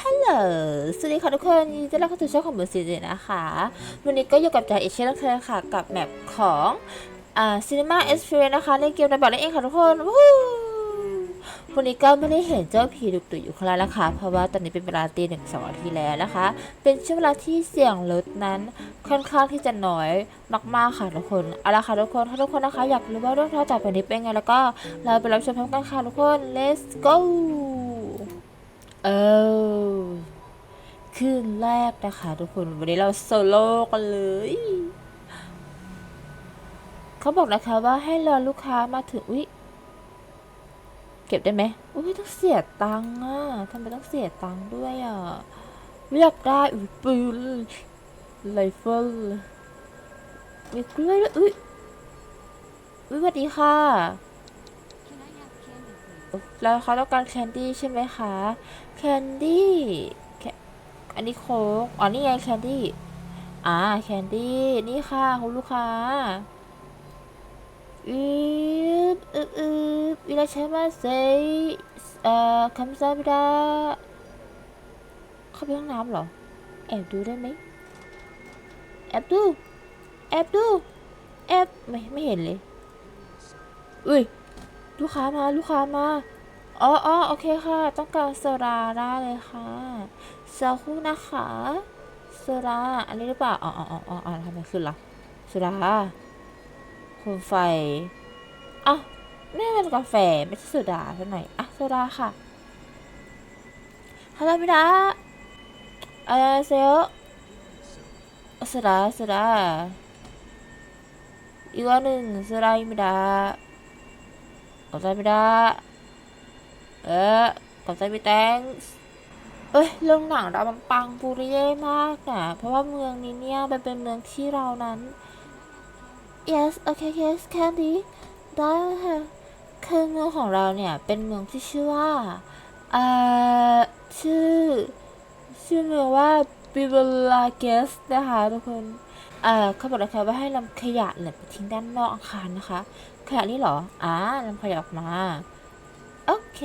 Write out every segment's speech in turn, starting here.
ฮัลโหล สวัสดีค่ะทุกคนยินดีต้อนรับเข้าสู่ช่องของมือซีเจนะคะ วันนี้ก็อยู่กับจ่าเอชเช่นเคยค่ะ กับแมปของอ่า Cinema Experience นะคะเล่นเกมในบอร์ดนั่นเองค่ะทุกคนวู้วันนี้ก็ไม่ได้เห็นเจ้าผีดุดุอยู่ข้างล่างนะคะเพราะว่าตอนนี้เป็นเวลาตีหนึ่งสองนาทีแล้วนะคะ เป็นช่วงเวลาที่เสียงรถนั้นค่อนข้างที่จะน้อยมากๆค่ะทุกคน เอาละค่ะทุกคน ถ้าทุกคนนะคะอยากรู้ว่าเรื่องราวจากแผนนี้เป็นไงแล้วก็เราไปรับชมพร้อมกันค่ะทุกคน let's go เออคืนแรกนะคะทุกคน วันนี้เราโซโล่กันเลย เขาบอกนะคะว่าให้รอลูกค้ามาถึง อุ๊ย เก็บได้ไหมอุ๊ย ต้องเสียตังค์อะทำไมต้องเสียตังค์ด้วยอะเรียกได้ อุ๊ย ปืนไรเฟิลมีกล้วยด้วยอุ๊ยอุ๊ยสวัสดีค่ะ แล้วเขาต้องการแคนดี้ใช่ไหมคะแคนดี้แอันนี้โค้กอ๋อนี่ไงแคนดี้อ่าแคนดี้นี่ค่ะคุณลูกค้าอืบอืบอืบอิราชัยมาเซเอ่อคำซาบิดาเข้าไปห้องน้ำเหรอ แอบดูได้ไหมแอบดู แอบดู แอบไม่ไม่เห็นเลย อุ้ย ลูกค้ามา ลูกค้ามา อ๋ออ๋อโอเคค่ะ ต้องการโซดาได้เลยค่ะสักครู่นะคะโซดาอันนี้หรือเปล่า อ๋ออ๋ออ๋ออ๋ออ๋อทำไมขึ้นล่ะโซดาโคมไฟอะนี่เป็นกาแฟไม่ใช่โซดาเท่าไหร่อะโซดาค่ะฮัลโหลมิดาเออเซลโซดาโซดาอีกอันหนึ่งโซดามิดาขอบใจมิดา เออขอบใจพี่แตงเอ้ยเรื่องหนังเรามันปังปุริเย่มากนะเพราะว่าเมืองนี้เนี่ยมันเป็นเมืองที่เรานั้น yes okay yes candy ได้ค่ะคือเมืองของเราเนี่ยเป็นเมืองที่ชื่อว่าเอ่อชื่อ ชื่อเมืองว่าบิเบลาเกสนะคะทุกคนเอ่อเขาบอกนะคะว่าให้นำขยะเนี่ยไปทิ้งด้านนอกอาคารนะคะ ขยะนี่เหรออ่านำขยะออกมา โอเค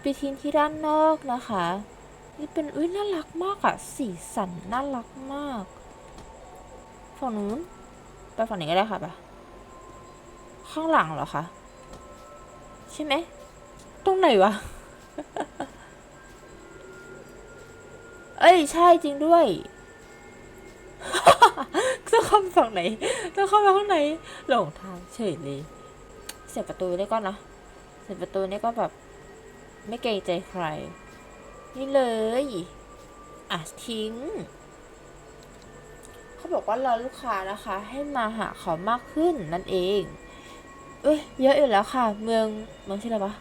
ไปทิ้งที่ด้านนอกนะคะ นี่เป็นอุ้ยน่ารักมากอะสีสันน่ารักมาก ฝั่งนู้นไปฝั่งนี้ก็ได้ค่ะปะข้างหลังเหรอคะ ใช่ไหม ตรงไหนวะ เอ้ย ใช่จริงด้วยต้องเข้าไปฝั่งไหนต้องเข้าไปข้างในหลงทางเฉยเลย เสียประตูได้ก่อนนะ สร็จประตูนี่ก็แบบไม่เกรงใจใคร นี่เลย อะ ทิ้ง เขาบอกว่ารอลูกค้านะคะ ให้มาหาเขามากขึ้นนั่นเอง เอ้ยเยอะอยู่แล้วค่ะ เมืองเมืองที่อะไรวะ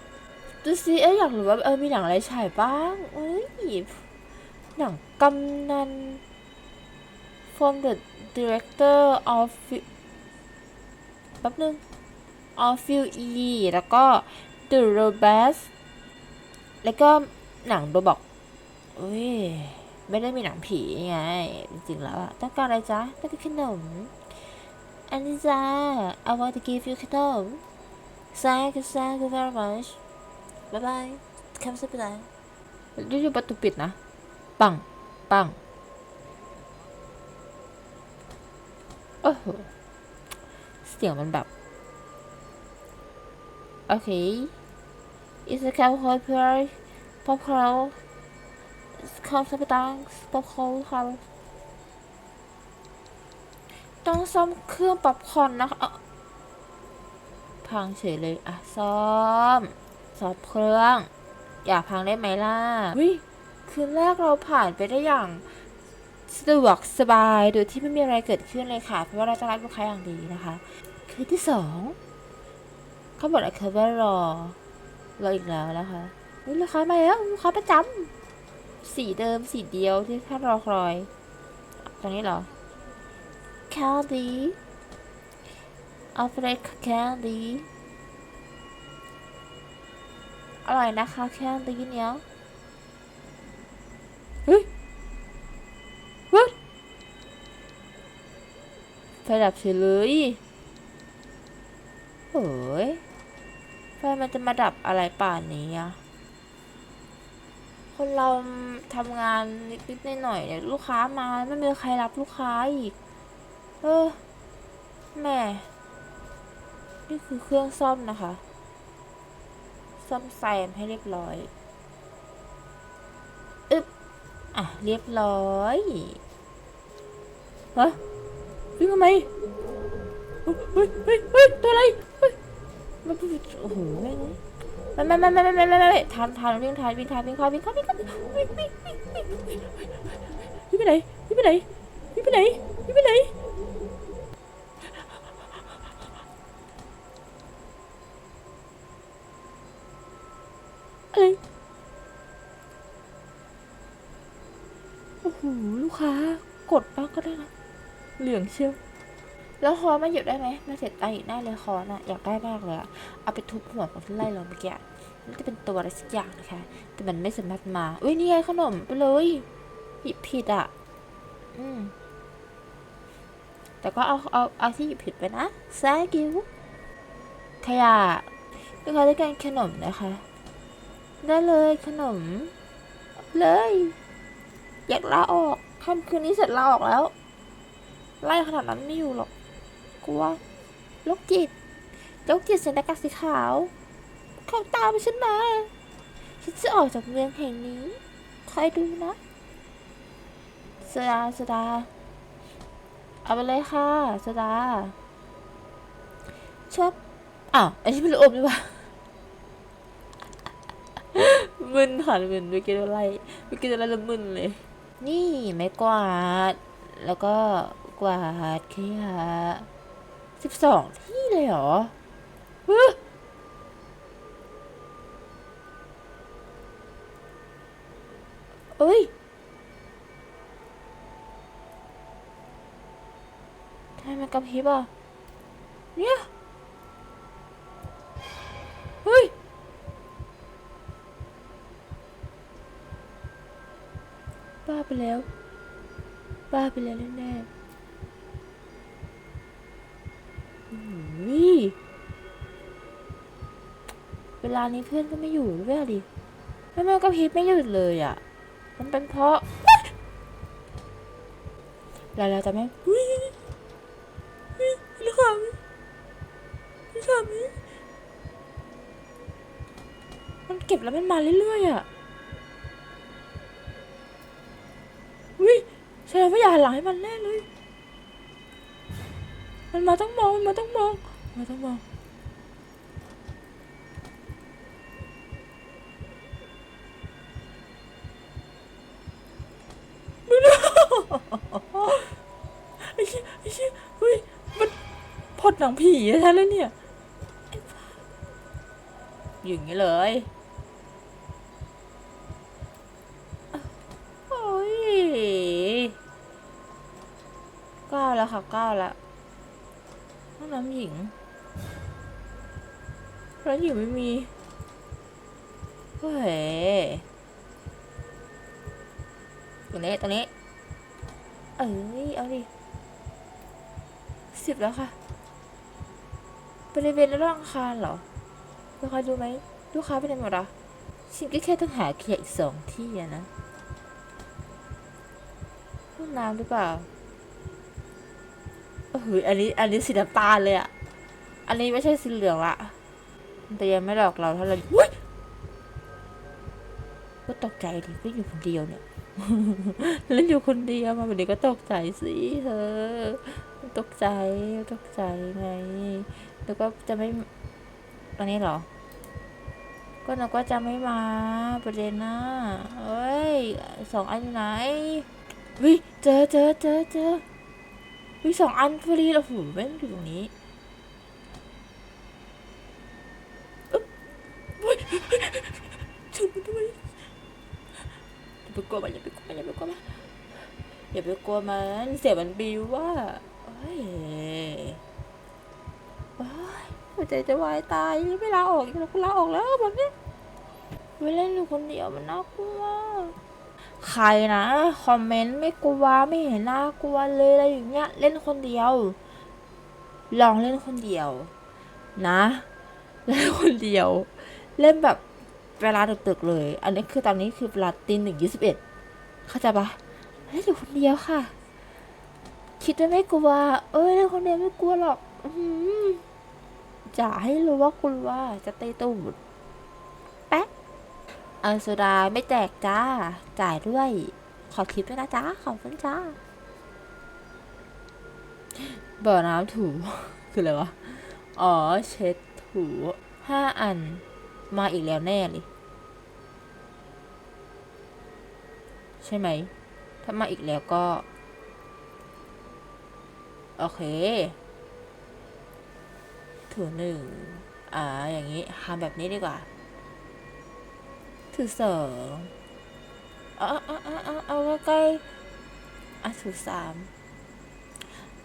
ดูสิเอ้ยอยากรู้ว่าเออมีหนังอะไรฉายบ้างเอ้ยหนังกำนัน from the director of แป๊บนึงออฟฟิลอีแล้วก็ The Robust แล้วก็หนังโรบอกเอ้ย ไม่ได้มีหนังผีไง จริงๆแล้วต้องการอะไรจ๊ะ ต้องการขนม อันนี้จ้า I want to give you ขนม Thank you thank you very much bye bye คำสัปดาห์อยู่ประตูปิดนะ ปัง ปัง โอ้โห เสียงมันแบบ โอเค Okay. It's a cowboy pure popcorn. It's come some thanks popcorn ค่ะต้องซ่อมเครื่องป๊อปคอร์นนะคะพังเฉยเลย อะ ซ่อมซ่อมเครื่อง อย่าพังได้ไหมล่ะวิคืนแรกเราผ่านไปได้อย่างสะดวกสบายโดยที่ไม่มีอะไรเกิดขึ้นเลยค่ะ เพราะว่าเราจะรับลูกค้าอย่างดีนะคะ คืนที่สองเขาบอกนะคะว่ารอ รออีกแล้วนะคะนี่ลูกค้ามาแล้วลูกค้าประจำสีเดิมสีเดียวที่ท่านรอคอยตรงนี้เหรอ Candy อัลเฟรด Candy อร่อยนะคะ Candy เนี้ยเฮ้ยเฮ้ยไฟดับเฉยเลยโอ้ย ไฟมันจะมาดับอะไรป่านนี้อะคนเราทำงานนิดๆหน่อยๆเนี่ยลูกค้ามาไม่มีใครรับลูกค้าอีก เออแหม่นี่คือเครื่องซ่อมนะคะ ซ่อมแซมให้เรียบร้อยอึ๊บอะ เรียบร้อยฮะวิ่งทำไมเฮ้ยเฮ้ยเฮ้ยเฮ้ยตัวอะไร มันโอ้โหแม่ไม่ไม่ไม่ไม่ไม่ไม่ไม่ไม่ทันทันวิ่งทันวิ่งทันวิ่งเข้าวิ่งเข้าวิ่งเข้าวิ่งวิ่งวิ่งวิ่งวิ่งวิ่งไปไหนวิ่งไปไหนวิ่งไปไหนวิ่งไปไหนอะไรโอ้โหลูกค้ากดบ้างก็ได้นะเหลืองเชียว แล้วคอมันหยุดได้ไหมมาเสร็จตังค์อีกแน่เลยคอน่ะอยากได้มากเลยเอาไปทุบหัวคนที่ไล่เราเมื่อกี้มันจะเป็นตัวอะไรสักอย่างนะคะ แต่มันไม่สามารถมาอุ้ยนี่ไงขนมไปเลยหยิบผิดอะ อืม แต่ก็เอาเอาเอาที่หยิบผิดไปนะแซกิวขยะลูกค้าต้อการขนมนะคะ ได้เลยขนม เลย อยากลาออกค่ำคืนนี้เสร็จลาออกแล้ว ไล่ขนาดนั้นไม่อยู่หรอก กลัวโรคจิตโรคจิตใส่หน้ากากสีขาว เขาตามฉันมา ฉันจะออกจากเมืองแห่งนี้ คอยดูนะสดาสดา เอาไปเลยค่ะสดาชอบอ้าวอันนี้เป็นลูกอมดีกว่ามึนค่ะมึนเมื่กี้อะไรเมื่กี้อะไรละมึนเลย นี่ไม้กวาด แล้วก็กวาดขยะ สิบสองที่เลยเหรอฮึเอ้ย ทำไมมันกระพริบอะ เนี่ย เฮ้ย บ้าไปแล้ว บ้าไปแล้วแน่ๆ เวลานี้เพื่อนก็ไม่อยู่ด้วยดิแล้วมันก็พริบไม่หยุดเลยอะ มันเป็นเพราะแล้วเราจะไม่อุ้ยอุ้ยลูกขำลูกขำมันเก็บแล้วมันมาเรื่อยๆอะอุ้ยแสดงว่าอย่าหันหลังให้มันแน่เลย มันมาต้องมอง มันมาต้องมอง มันมาต้องมองดูไอ้เชี่ยไอ้เชี่ยเฮ้ย มัน พดหนังผีแท้แล้วเนี่ยไอ้บ้าอย่างนี้เลยโอ้ยเก้าแล้วค่ะเก้าแล้วห้องน้ำหญิงแล้วหญิงไม่มีเฮ้ยตรงนี้ตรงนี้ เอ้ยเอาดิสิบแล้วค่ะ บริเวณรอบอังคารเหรอลูกค้าดูไหมลูกค้าไปไหนหมดอะฉันก็แค่ต้องหาเคลียร์อีกสองที่อะนะห้องน้ำหรือเปล่าโอ้โหอันนี้อันนี้สีน้ำตาลเลยอะอันนี้ไม่ใช่สีเหลืองละแต่ยังไม่หลอกเราเท่าไหร่อุ๊ยก็ตกใจดิก็อยู่คนเดียวเนี่ยเล่นอยู่คนเดียวมาแบบนี้ก็ตกใจสิเธอตกใจตกใจไง แล้วก็จะไม่ตอนนี้เหรอ ก็นึกว่าจะไม่มาประเด็นนะเอ้ยสองอันไหนวิเจอเจอเจอเจอวิสองอันพอดีแล้วหูแม่งอยู่ตรงนี้อึ๊บเฮ้ยชุบด้วยอย่าไปกลัวมันอย่าไปกลัวมันอย่าไปกลัวมันอย่าไปกลัวมันเสียมันบิวว่าเฮ้ย หัวใจจะวายตายไม่ลาออกแล้วกูลาออกแล้วแบบนี้ไปเล่นอยู่คนเดียวมันน่ากลัวใครนะคอมเมนต์ไม่กลัวไม่เห็นน่ากลัวเลยอะไรอย่างเงี้ยเล่นคนเดียว ลองเล่นคนเดียว นะเล่นคนเดียว เล่นแบบเวลาดึกๆเลย อันนี้คือตอนนี้คือเวลาตีหนึ่งยี่สิบเอ็ดเข้าใจปะเล่นอยู่คนเดียวค่ะ คิดว่าไม่กลัวเอ้ยเล่นคนเดียวไม่กลัวหรอก จะให้รู้ว่ากลัวจะเตะตูดแป๊ะเอาโซดาไม่แจกจ้า จ่ายด้วย ขอทิปด้วยนะจ้าขอบคุณจ้าบ่อน้ำถู คืออะไรวะ อ๋อ เช็ดถูห้าอัน มาอีกแล้วแน่เลย ใช่ไหม ถ้ามาอีกแล้วก็ โอเค ถือหนึ่งอ่าอย่างนี้ทำแบบนี้ดีกว่า ถือสองเอาเอาเอาเอาเอาใกล้อะถือสาม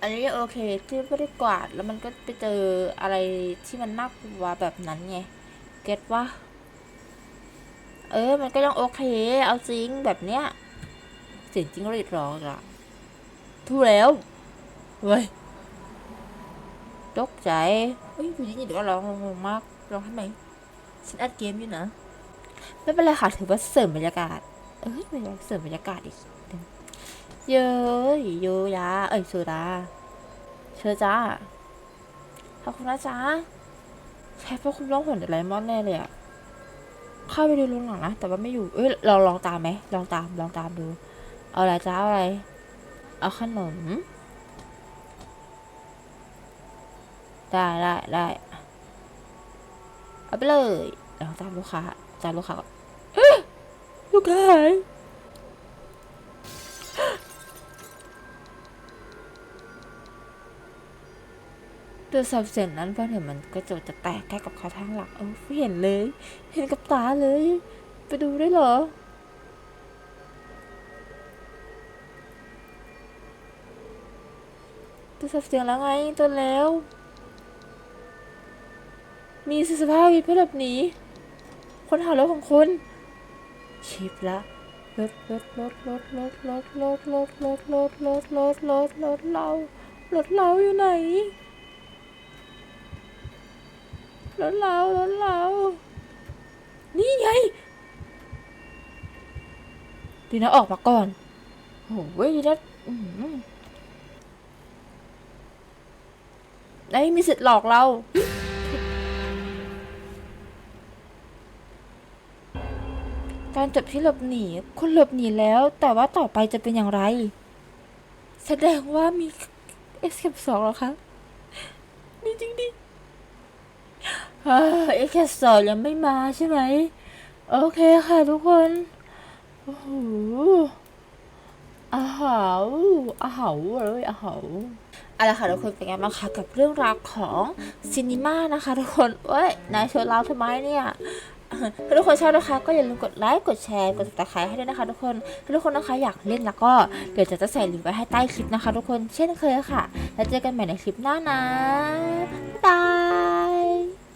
อันนี้โอเคที่ไม่ได้กวาดแล้วมันก็ไปเจออะไรที่มันน่ากลัวแบบนั้นไง เก็ตว่า เออ มันก็ยังโอเค เอาจริงแบบเนี้ยเสียงจริงรีดร้องอะถูกแล้วเว้ยตกใจ เฮ้ยผู้หญิงเดี๋ยวร้องงงมากร้องทำไมฉันอัดเกมอยู่นะไม่เป็นไรค่ะถือว่าเสริมบรรยากาศ เอ้ยไม่เป็นไรเสริมบรรยากาศอีกเย้ยโยยาเอ้ยโซดาเชิญจ้าขอบคุณนะจ๊ะใช่เพราะคุณร้องหนอะไรมอนแน่เลยอะเข้าไปดูโรงหนังนะแต่ว่าไม่อยู่ เอ้ยเราลองตามไหมลองตามลองตามดู เอาอะไรจ้าเอาอะไร เอาขนม ได้ได้ได้เอาไปเลยลองตามลูกค้าตามลูกค้าก่อนลูกค้าหายตัวสับเสียงนั้นพอเห็นมันกระจกจะแตกใกล้กับเขาทางหลังเออเห็นเลย เห็นกับตาเลย ไปดูได้เหรอตัวสับเสียงแล้วไงตัวแล้ว มีสภาพวิเพื่อหลบหนีคนหารถของคุณชิปละรถรถรถรถรถรถรถรถรถรถรถรถรถรถเรารถเราอยู่ไหนรถเรารถเรา นี่ไงดีนะออกมาก่อนโอ้ยดีนะไอ้มีสิทธิ์หลอกเรา การจบที่หลบหนี คุณหลบหนีแล้ว แต่ว่าต่อไปจะเป็นอย่างไร แสดงว่ามีเอสเคปสองหรอคะนี่จริงดิเอสเคปสองยังไม่มาใช่ไหม โอเคค่ะทุกคน โอ้โหอาหาวอาหาวเลยอาหาวเอาละค่ะทุกคนเป็นไงบ้างคะกับเรื่องราวของซินิม่านะคะทุกคนเอ้ยนายชวนเราทำไมเนี่ย ถ้าทุกคนชอบนะคะ ก็อย่าลืมกดไลค์กดแชร์กดติดตามให้ด้วยนะคะ ทุกคนถ้าทุกคนนะคะอยากเล่นแล้วก็เดี๋ยวจะจะใส่ลิงก์ไว้ให้ใต้คลิปนะคะ ทุกคนเช่นเคยค่ะ แล้วเจอกันใหม่ในคลิปหน้านะบ๊ายบาย